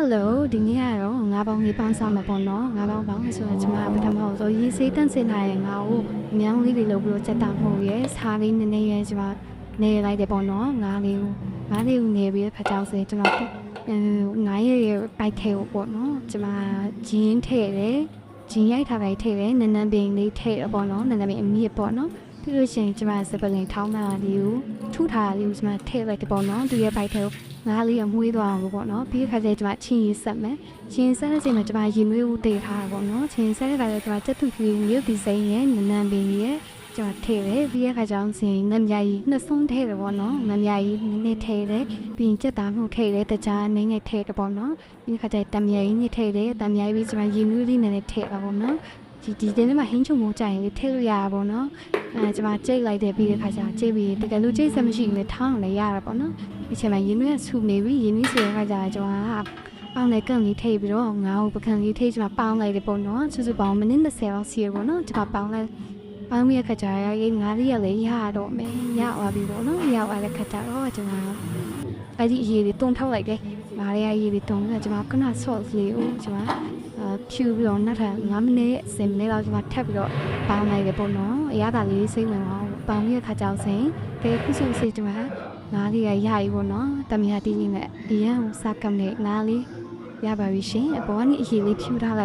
Hello ဒီနေ့ကတော့ငါးပေါင်းလေးပေါင်းစားမှာပေါ့နော်ငါးပေါင်းပေါင်းဆိုတော့ကျွန်မပထမဆုံးရေးစေးတန့်စင်ထားတဲ့ငါ့ကိုအများကြီးလေးလုပ်ပြီးတော့စက်တာမှုရဲစားလေးနည်းနည်းရဲကျွန်မနေလိုက်တယ်ပေါ့နော်ငါးလေးကိုငါးလေးကိုနေပြီးဖတ်ကြောင်းစေကျွန်မအဲငါးရဲ့ပိုက်ထဲကိုပေါ့နော်ကျွန်မဂျင်းထည့်တယ်ဂျင်းရိုက်ထားလိုက်ထည့်တယ်နန်းနန်းပင်လေးထည့်တယ်ပေါ့နော်နန်းနန်းပင်အမြင့်ပေါ့နော် ပြီးလို့ရှိရင်ကျွန်မစပလင်ထောင်းတာလေးကိုထူထားတာလေးကိုကျွန်မထည့်လိုက်တယ်ပေါ့နော်သူရဲ့ပိုက်ထဲကိုငါးလေးရမွေးသွားအောင်လို့ပေါ့နော်ပြီးခါကျရင်ကျွန်မချင်းရည်ဆက်မယ်ချင်းဆက်တဲ့ချိန်မှာကျွန်မရင်မွေးဦးတည်ထားတာပေါ့နော်ချင်းဆက်တဲ့ခါကျကျွန်မတက်သူကလေးမျိုးဒီဇိုင်းရဲ့နန်းနန်းပင်ရဲ့ကျွန်မထည့်တယ်ပြီးရခါကျအောင်စင်နမ်ယာကြီးနှစ်ဆုံးထည့်တယ်ပေါ့နော်နမ်ယာကြီးနည်းနည်းထည့်တယ်ပြီးရင်စက်သားမှုထည့်တယ်တကြားနည်းနည်းထည့်တယ်ပေါ့နော်ပြီးခါကျရင်တမ်ယာကြီးနဲ့ထည့်တယ်တမ်ယာကြီးပြီးကျွန်မရင်မွေးလေးနည်းနည်းထည့်တာပေါ့နော် ဒီဒီတင်းထဲမှာဟင်းချုံမိုးကြရင်လေးထည့်လို့ရတာပေါ့နော်အဲကျွန်မကြိတ်လိုက်တယ်ပြီးရခါကျကြိတ်ပြီးတကယ်လို့ကြိတ်ဆက်မရှိရင်လည်းထောင်းလည်းရတာပေါ့နော်ဒီချိန်မှာရင်းနှီးဆူနေပြီရင်းနှီးဆိုတဲ့အခါကျတော့ကျွန်တော်ကပေါင်းနဲ့ကန့်လေးထိပ်ပြီးတော့ငါ့ကိုပကံလေးထိပ်ကျွန်မပေါင်းလိုက်တယ်ပေါ့နော်စုစုပေါင်းမိနစ်20လောက်စီရပေါ့နော်ကျွန်မပေါင်းလိုက်ပေါင်းပြီးတဲ့ခါကျတော့ရေးငါးလေးရလေရတော့မယ်ရသွားပြီပေါ့နော်ရသွားတဲ့ခါကျတော့ကျွန်တော်အဲ့ဒီအရေးလေးတုံထောက်လိုက်တယ် ငါးလေးရရေးလေးတုံပြီးတော့ကျွန်မကနဆော့လေးကိုကျွန်မအာဖြူပြီးတော့နောက်ထပ်9မိနစ်10မိနစ်လောက်ကျွန်မထပ်ပြီးတော့ပေါင်းလိုက်တယ်ပေါ့နော်အရသာလေးစိတ်ဝင်အောင်ပေါင်းပြီးတဲ့ခါကျတော့စင်တကယ်ခုစုစီကျွန်မငါးလေးရရပြီပေါ့နော်တမယာတီးကြီးနဲ့အရန်ကိုစကမ်နဲ့ငါးလေးရပါပြီရှင်အပေါ်ကနေအရေးလေးဖြူထားလိုက်